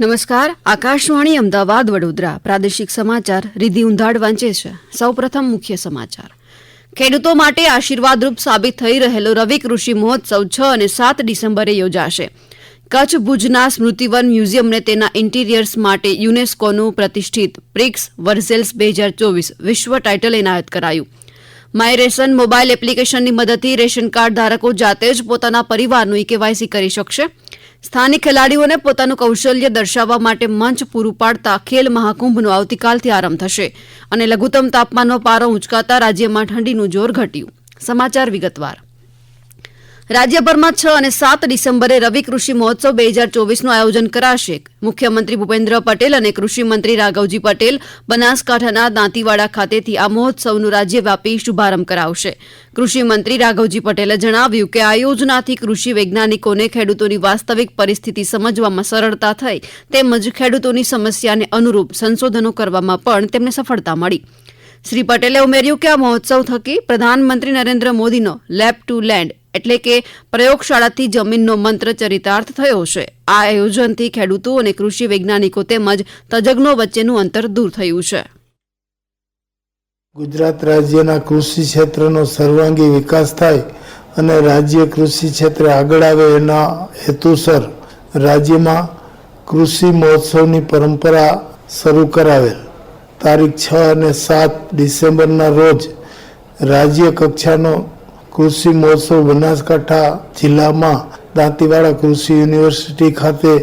નમસ્કાર, આકાશવાણી અમદાવાદ વડોદરા. પ્રાદેશિક સમાચાર રિધિ ઉંધાડ વાંચે છે. સૌપ્રથમ મુખ્ય સમાચાર. ખેડૂતો માટે આશીર્વાદરૂપ સાબિત થઈ રહેલો રવિ કૃષિ મહોત્સવ છ અને સાત ડિસેમ્બરે યોજાશે. કચ્છ ભુજના સ્મૃતિવન મ્યુઝિયમને તેના ઇન્ટિરિયર્સ માટે યુનેસ્કોનું પ્રતિષ્ઠિત પ્રિક્સ વર્સેલ્સ બે હજાર ચોવીસ વિશ્વ ટાઇટલ એનાયત કરાયું. માય રેશન મોબાઈલ એપ્લિકેશનની મદદથી રેશન કાર્ડ ધારકો જાતે જ પોતાના પરિવારનું કેવાયસી કરી શકશે. સ્થાનિક ખેલાડીઓને પોતાનું કૌશલ્ય દર્શાવવા માટે મંચ પૂરું પાડતા ખેલ મહાકુંભનો આવતીકાલથી આરંભ થશે અને લઘુત્તમ તાપમાનનો પારો ઉંચકાતા રાજ્યમાં ઠંડીનું જોર ઘટ્યું. સમાચાર વિગતવાર. રાજ્યભરમાં છ અને સાત ડિસેમ્બરે રવિ કૃષિ મહોત્સવ બે હજાર ચોવીસનું આયોજન કરાશે. મુખ્યમંત્રી ભૂપેન્દ્ર પટેલ અને કૃષિમંત્રી રાઘવજી પટેલ બનાસકાંઠાના દાંતીવાડા ખાતેથી આ મહોત્સવનું રાજ્યવ્યાપી શુભારંભ કરાવશે. કૃષિમંત્રી રાઘવજી પટેલે જણાવ્યું કે આ યોજનાથી કૃષિ વૈજ્ઞાનિકોને ખેડૂતોની વાસ્તવિક પરિસ્થિતિ સમજવામાં સરળતા થઈ તેમજ ખેડૂતોની સમસ્યાને અનુરૂપ સંશોધનો કરવામાં પણ તેમને સફળતા મળી. શ્રી પટેલે ઉમેર્યું કે આ મહોત્સવ થકી પ્રધાનમંત્રી નરેન્દ્ર મોદીનો લેબ ટુ લેન્ડ એટલે કે પ્રયોગશાળાથી જમીનનો મંત્ર ચરિતાર્થ થયો છે. આ આયોજનથી ખેડૂતો અને કૃષિ વૈજ્ઞાનિકો તેમજ તજજ્ઞો વચ્ચેનું અંતર દૂર થયું છે. ગુજરાત રાજ્યના કૃષિ ક્ષેત્રનો સર્વાંગી વિકાસ થાય અને રાજ્ય કૃષિ ક્ષેત્રે આગળ આવે એના હેતુસર રાજ્યમાં કૃષિ મહોત્સવની પરંપરા શરૂ કરાવેલ. તારીખ છ અને સાત ડિસેમ્બરના રોજ રાજ્ય કક્ષાનો કૃષિ મહોત્સવ બનાસકાંઠા જિલ્લામાં દાંતીવાડા કૃષિ યુનિવર્સિટી ખાતે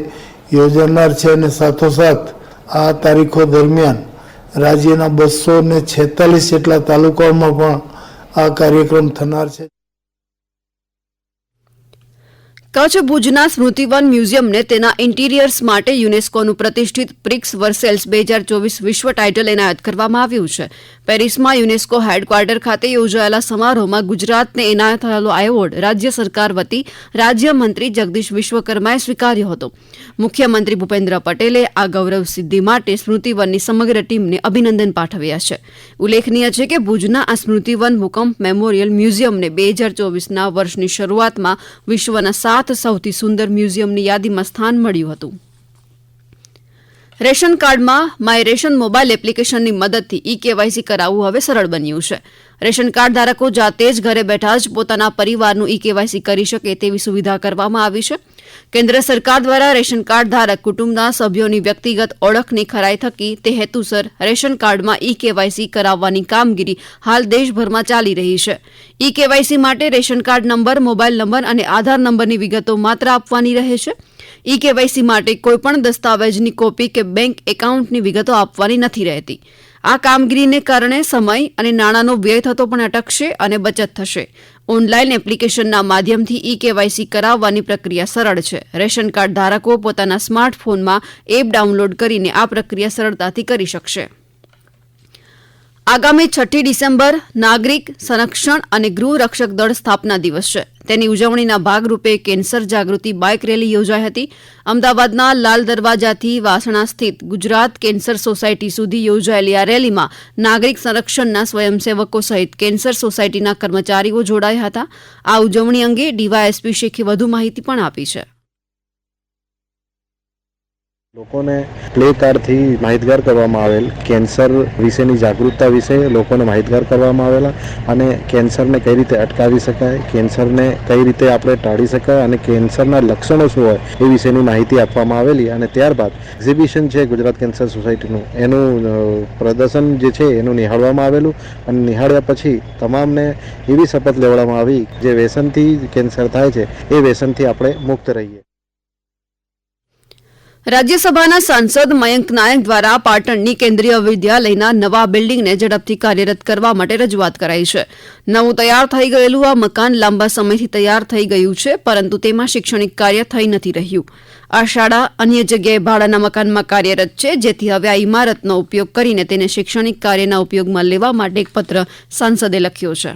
યોજાનાર છે અને સાથોસાથ આ તારીખો દરમિયાન રાજ્યના બસો ને છેતાલીસ જેટલા તાલુકાઓમાં પણ આ કાર્યક્રમ થનાર છે. કચ્છ ભુજના સ્મૃતિવન મ્યુઝિયમને તેના ઇન્ટિરિયર્સ માટે યુનેસ્કોનું પ્રતિષ્ઠિત પ્રિક્સ વર્સેલ્સ બે હજાર ચોવીસ વિશ્વ ટાઇટલ એનાયત કરવામાં આવ્યું છે. પેરિસમાં યુનેસ્કો હેડક્વાર્ટર ખાતે યોજાયેલા સમારોહમાં ગુજરાતને એનાયત થયેલો એવોર્ડ રાજ્ય સરકાર વતી રાજ્યમંત્રી જગદીશ વિશ્વકર્માએ સ્વીકાર્યો હતો. મુખ્યમંત્રી ભૂપેન્દ્ર પટેલે આ ગૌરવ સિદ્ધિ માટે સ્મૃતિવનની સમગ્ર ટીમને અભિનંદન પાઠવ્યા છે. ઉલ્લેખનીય છે કે ભુજના આ સ્મૃતિવન ભૂકંપ મેમોરિયલ મ્યુઝિયમને બે હજાર ચોવીસના વર્ષની શરૂઆતમાં વિશ્વના સાત સૌથી સુંદર મ્યુઝિયમની યાદીમાં સ્થાન મળ્યું હતું. રેશન કાર્ડમાં માય રેશન મોબાઈલ એપ્લિકેશનની મદદથી ઈ કેવાયસી કરાવવું હવે સરળ બન્યું છે. રેશન કાર્ડ ધારકો જાતે જ ઘરે બેઠા જ પોતાના પરિવારનું ઈ કેવાયસી કરી શકે તેવી સુવિધા કરવામાં આવી છે. કેન્દ્ર સરકાર દ્વારા રેશન કાર્ડ ધારક કુટુંબના સભ્યોની વ્યક્તિગત ઓળખની ખરાઈ થકી તે હેતુસર રેશન કાર્ડમાં ઈ કેવાયસી કરાવવાની કામગીરી હાલ દેશભરમાં ચાલી રહી છે. ઈ કેવાયસી માટે ration card number, mobile number અને આધાર નંબરની વિગતો માત્ર આપવાની રહે છે. ઈ કેવાયસી માટે કોઈપણ દસ્તાવેજની કોપી કે બેંક એકાઉન્ટની વિગતો આપવાની નથી રહેતી. આ કામગીરીને કારણે સમય અને નાણાંનો વ્યય થતો પણ અટકશે અને બચત થશે. ઓનલાઈન એપ્લિકેશનના માધ્યમથી ઈ કેવાયસી કરાવવાની પ્રક્રિયા સરળ છે. રેશન કાર્ડ ધારકો પોતાના સ્માર્ટફોનમાં એપ ડાઉનલોડ કરીને આ પ્રક્રિયા સરળતાથી કરી શકશે. આગામી છઠ્ઠી ડિસેમ્બર નાગરિક સંરક્ષણ અને ગૃહરક્ષક દળ સ્થાપના દિવસ છે. તેની ઉજવણીના ભાગરૂપે કેન્સર જાગૃતિ બાઇક રેલી યોજાઈ હતી. અમદાવાદના લાલ દરવાજાથી વાસણા સ્થિત ગુજરાત કેન્સર સોસાયટી સુધી યોજાયેલી આ રેલીમાં નાગરિક સંરક્ષણના સ્વયંસેવકો સહિત કેન્સર સોસાયટીના કર્મચારીઓ જોડાયા હતા. આ ઉજવણી અંગે ડીવાયએસપી શેખે વધુ માહિતી પણ આપી છે. લોકોને પ્લે કાર્ડથી માહિતગાર કરવામાં આવેલ કેન્સર વિશેની જાગૃતતા વિશે લોકોને માહિતગાર કરવામાં આવેલા અને કેન્સરને કઈ રીતે અટકાવી શકાય, કેન્સરને કઈ રીતે આપણે ટાળી શકાય અને કેન્સરના લક્ષણો શું હોય એ વિશેની માહિતી આપવામાં આવેલી અને ત્યારબાદ એક્ઝિબિશન છે ગુજરાત કેન્સર સોસાયટીનું. એનું પ્રદર્શન જે છે એનું નિહાળવામાં આવેલું અને નિહાળ્યા પછી તમામને એવી શપથ લેવડાવવામાં આવી, જે વ્યસનથી કેન્સર થાય છે, એ વ્યસનથી આપણે મુક્ત રહીએ. રાજ્યસભાના સાંસદ મયંક નાયક દ્વારા પાટણની કેન્દ્રીય વિદ્યાલયના નવા બિલ્ડિંગને ઝડપથી કાર્યરત કરવા માટે રજૂઆત કરાઈ છે. નવું તૈયાર થઈ ગયેલું આ મકાન લાંબા સમયથી તૈયાર થઈ ગયું છે, પરંતુ તેમાં શૈક્ષણિક કાર્ય થઈ નથી રહ્યું. આ શાળા અન્ય જગ્યાએ ભાડાના મકાનમાં કાર્યરત છે, જેથી હવે આ ઇમારતનો ઉપયોગ કરીને તેને શૈક્ષણિક કાર્યના ઉપયોગમાં લેવા માટે એક પત્ર સાંસદે લખ્યો છે.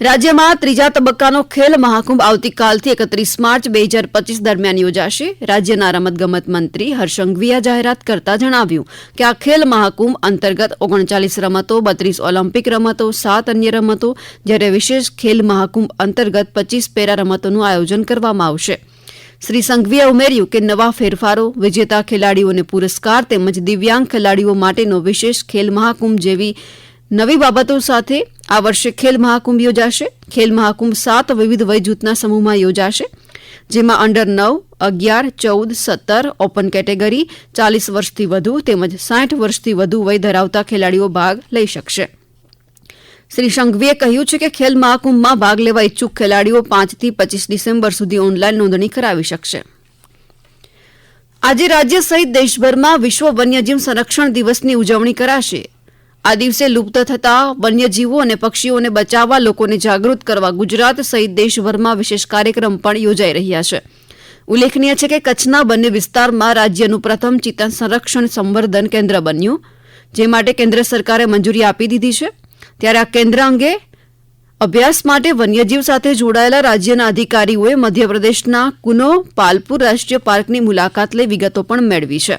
રાજ્યમાં ત્રીજા તબક્કાનો ખેલ મહાકુંભ આવતીકાલથી એકત્રીસ માર્ચ બે હજાર પચીસ દરમિયાન યોજાશે. રાજ્યના રમતગમત મંત્રી હર્ષંઘવીએ જાહેરાત કરતા જણાવ્યું કે આ ખેલ મહાકુંભ અંતર્ગત ઓગણચાલીસ રમતો, બત્રીસ ઓલિમ્પિક રમતો, સાત અન્ય રમતો, જ્યારે વિશેષ ખેલ મહાકુંભ અંતર્ગત પચીસ પેરા રમતોનું આયોજન કરવામાં આવશે. શ્રી સંઘવીએ ઉમેર્યું કે નવા ફેરફારો, વિજેતા ખેલાડીઓને પુરસ્કાર તેમજ દિવ્યાંગ ખેલાડીઓ માટેનો વિશેષ ખેલ મહાકુંભ જેવી નવી બાબતો સાથે આ વર્ષે ખેલ મહાકુંભ યોજાશે. ખેલ મહાકુંભ સાત વિવિધ વય જૂથના સમૂહમાં યોજાશે, જેમાં અંડર નવ, અગિયાર, ચૌદ, સત્તર ઓપન કેટેગરી ચાલીસ વર્ષથી વધુ તેમજ સાઠ વર્ષથી વધુ વય ધરાવતા ખેલાડીઓ ભાગ લઈ શકશે. શ્રી સંઘવીએ કહ્યું છે કે ખેલ મહાકુંભમાં ભાગ લેવા ઇચ્છુક ખેલાડીઓ પાંચથી પચીસ ડિસેમ્બર સુધી ઓનલાઈન નોંધણી કરાવી શકશે. આજે રાજ્ય સહિત દેશભરમાં વિશ્વ વન્યજીવ સંરક્ષણ દિવસની ઉજવણી કરાશે. આ દિવસે લુપ્ત થતા વન્યજીવો અને પક્ષીઓને બચાવવા લોકોને જાગૃત કરવા ગુજરાત સહિત દેશભરમાં વિશેષ કાર્યક્રમ પણ યોજાઈ રહ્યા છે. ઉલ્લેખનીય છે કે કચ્છના બંને વિસ્તારમાં રાજ્યનું પ્રથમ ચિત્તા સંરક્ષણ સંવર્ધન કેન્દ્ર બન્યું, જે માટે કેન્દ્ર સરકારે મંજૂરી આપી દીધી છે. ત્યારે આ કેન્દ્ર અંગે અભ્યાસ માટે વન્યજીવ સાથે જોડાયેલા રાજ્યના અધિકારીઓએ મધ્યપ્રદેશના કુનો પાલપુર રાષ્ટ્રીય પાર્કની મુલાકાત લઈ વિગતો પણ મેળવી છે.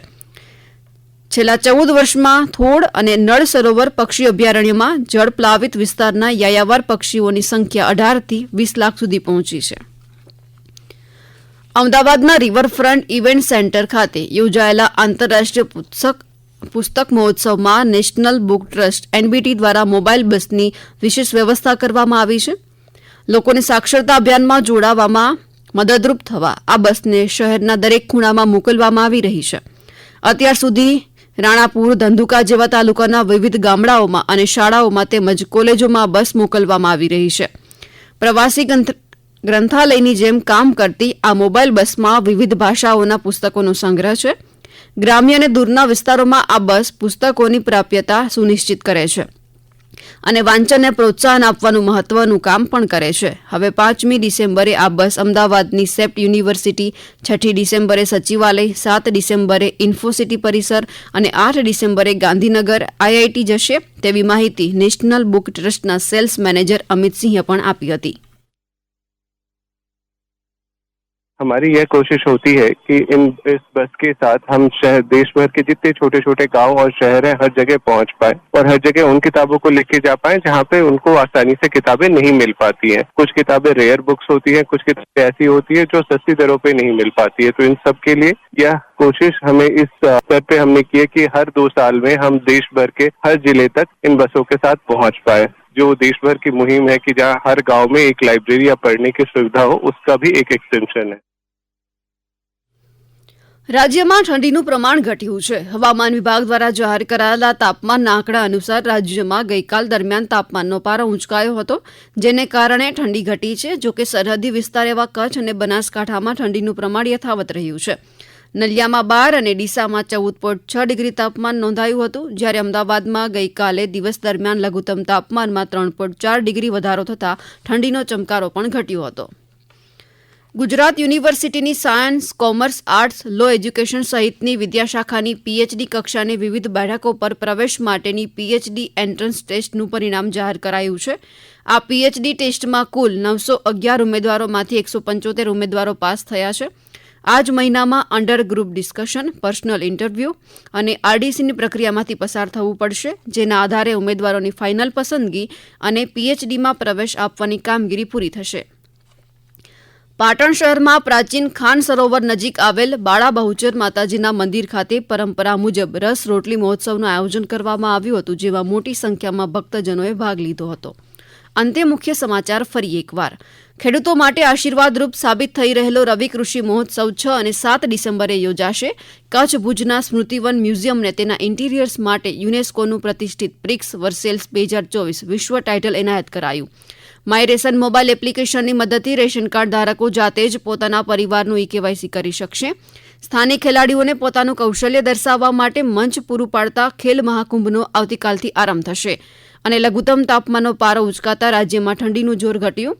છેલ્લા ચૌદ વર્ષમાં થોડ અને નળ સરોવર પક્ષી અભયારણ્યમાં જળપ્લાવિત વિસ્તારના યાયાવાર પક્ષીઓની સંખ્યા અઢારથી વીસ લાખ સુધી પહોંચી છે. અમદાવાદના રિવરફ્રન્ટ ઇવેન્ટ સેન્ટર ખાતે યોજાયેલા આંતરરાષ્ટ્રીય પુસ્તક પુસ્તક મહોત્સવમાં નેશનલ બુક ટ્રસ્ટ એનબીટી દ્વારા મોબાઈલ બસની વિશેષ વ્યવસ્થા કરવામાં આવી છે. લોકોને સાક્ષરતા અભિયાનમાં જોડાવામાં મદદરૂપ થવા આ બસને શહેરના દરેક ખૂણામાં મોકલવામાં આવી રહી છે. અત્યાર સુધી રાણાપુર, ધંધુકા જેવા તાલુકાના વિવિધ ગામડાઓમાં અને શાળાઓમાં તેમજ કોલેજોમાં બસ મોકલવામાં આવી રહી છે. પ્રવાસી ગ્રંથ- ગ્રંથાલયની જેમ કામ કરતી આ મોબાઈલ બસમાં વિવિધ ભાષાઓના પુસ્તકોનો સંગ્રહ છે. ગ્રામ્ય અને દૂરના વિસ્તારોમાં આ બસ પુસ્તકોની પ્રાપ્યતા સુનિશ્ચિત કરે છે. અને વાંચનને પ્રોત્સાહન આપવાનું મહત્વનું કામ પણ કરે છે. હવે પાંચમી ડિસેમ્બરે આ બસ અમદાવાદની સેપ્ટ યુનિવર્સિટી, છઠ્ઠી ડિસેમ્બરે સચિવાલય, સાત ડિસેમ્બરે ઇન્ફોસિટી પરિસર અને આઠ ડિસેમ્બરે ગાંધીનગર આઈઆઈટી જશે તેવી માહિતી નેશનલ બુક ટ્રસ્ટના સેલ્સ મેનેજર અમિત સિંહે પણ આપી હતી. हमारी यह कोशिश होती है कि इन, इस बस के साथ हम शहर देश भर के जितने छोटे छोटे गाँव और शहर हैं, हर जगह पहुँच पाए और हर जगह उन किताबों को लेके जा पाए जहाँ पे उनको आसानी से किताबें नहीं मिल पाती हैं। कुछ किताबें रेयर बुक्स होती हैं, कुछ किताबें ऐसी होती है जो सस्ती दरों पे नहीं मिल पाती है। तो इन सब के लिए यह कोशिश हमें इस स्तर पे हमने की है कि हर दो साल में हम देश भर के, हर ज़िले तक इन बसों के साथ पहुँच पाए। जो देश भर की मुहिम है कि जहाँ हर गांव में एक लाइब्रेरी या पढ़ने की सुविधा हो उसका भी एक एक्सटेंशन है રાજ્યમાં ઠંડીનું પ્રમાણ ઘટ્યું છે હવામાન વિભાગ દ્વારા જાહેર કરાયેલા તાપમાનના આંકડા અનુસાર રાજ્યમાં ગઈકાલ દરમિયાન તાપમાનનો પારો ઊંચકાયો હતો જેને કારણે ઠંડી ઘટી છે જોકે સરહદી વિસ્તાર એવા કચ્છ અને બનાસકાંઠામાં ઠંડીનું પ્રમાણ યથાવત રહ્યું છે નલિયામાં બાર અને ડીસામાં ચૌદ પોઈન્ટ છ ડિગ્રી તાપમાન નોંધાયું હતું. જ્યારે અમદાવાદમાં ગઈકાલે દિવસ દરમિયાન લઘુત્તમ તાપમાનમાં ત્રણ પોઈન્ટ ચાર ડિગ્રી વધારો થતાં ઠંડીનો ચમકારો પણ ઘટ્યો હતો. ગુજરાત યુનિવર્સિટીની science, commerce, arts, law education સહિતની વિદ્યાશાખાની પીએચડી કક્ષાની વિવિધ બેઠકો પર પ્રવેશ માટેની પીએચડી એન્ટ્રન્સ ટેસ્ટનું પરિણામ જાહેર કરાયું છે. આ પીએચડી ટેસ્ટમાં કુલ નવસો અગિયાર ઉમેદવારોમાંથી એકસો પંચોતેર ઉમેદવારો પાસ થયા છે. આ જ મહિનામાં under group discussion personal interview અને આરડીસીની પ્રક્રિયામાંથી પસાર થવું પડશે, જેના આધારે ઉમેદવારોની ફાઇનલ પસંદગી અને પીએચડીમાં પ્રવેશ આપવાની કામગીરી પૂરી થશે. પાટણ શહેરમાં પ્રાચીન ખાન સરોવર નજીક આવેલ બાળા બહુચર માતાજીના મંદિર ખાતે પરંપરા મુજબ રસ રોટલી મહોત્સવનું આયોજન કરવામાં આવ્યું હતું, જેમાં મોટી સંખ્યામાં ભક્તજનોએ ભાગ લીધો હતો. અંતે મુખ્ય સમાચાર ફરી એકવાર. ખેડૂતો માટે આશીર્વાદરૂપ સાબિત થઈ રહેલો રવિ કૃષિ મહોત્સવ છ અને સાત ડિસેમ્બરે યોજાશે. કચ્છ ભુજના સ્મૃતિવન મ્યુઝિયમને તેના ઇન્ટિરિયર્સ માટે યુનેસ્કોનું પ્રતિષ્ઠિત પ્રિક્સ વર્સેલ્સ બે હજાર ચોવીસ વિશ્વ ટાઇટલ એનાયત કરાયું. માય રેશન મોબાઈલ એપ્લિકેશનની મદદથી રેશન કાર્ડ ધારકો જાતે જ પોતાના પરિવારનું ઈ કેવાયસી કરી શકશે. સ્થાનિક ખેલાડીઓને પોતાનું કૌશલ્ય દર્શાવવા માટે મંચ પૂરું પાડતા ખેલ મહાકુંભનો આવતીકાલથી આરંભ થશે. અને લઘુત્તમ તાપમાનનો પારો ઉચકાતા રાજ્યમાં ઠંડીનું જોર ઘટ્યું.